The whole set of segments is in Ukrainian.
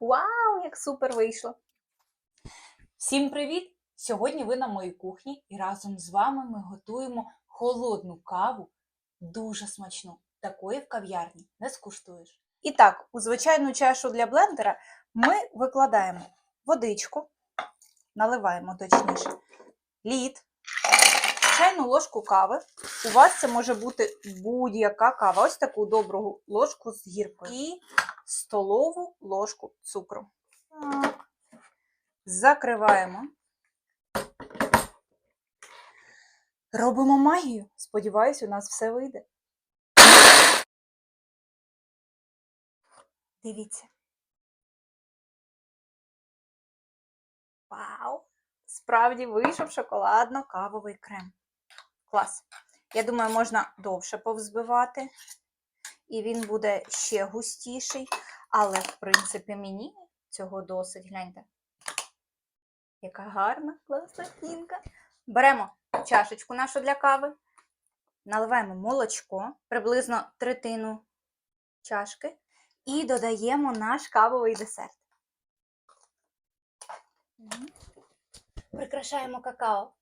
Вау, як супер вийшло! Всім привіт! Сьогодні ви на моїй кухні і разом з вами ми готуємо холодну каву, дуже смачну. Такої в кав'ярні не скуштуєш. І так, у звичайну чашу для блендера ми викладаємо водичку, наливаємо точніше, лід, чайну ложку кави. У вас це може бути будь-яка кава. Ось таку добру ложку з гіркою. І столову ложку цукру. Закриваємо. Робимо магію. Сподіваюсь, у нас все вийде. Дивіться. Вау! Справді вийшов шоколадно-кавовий крем. Клас. Я думаю, можна довше повзбивати, і він буде ще густіший. Але, в принципі, мені цього досить. Гляньте. Яка гарна, класна пінка. Беремо чашечку нашу для кави, наливаємо молочко, приблизно третину чашки, і додаємо наш кавовий десерт. Прикрашаємо какао.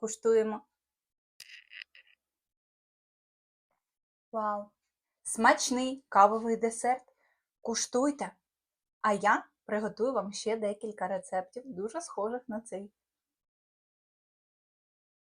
Куштуємо. Вау! Смачний кавовий десерт. Куштуйте. А я приготую вам ще декілька рецептів, дуже схожих на цей.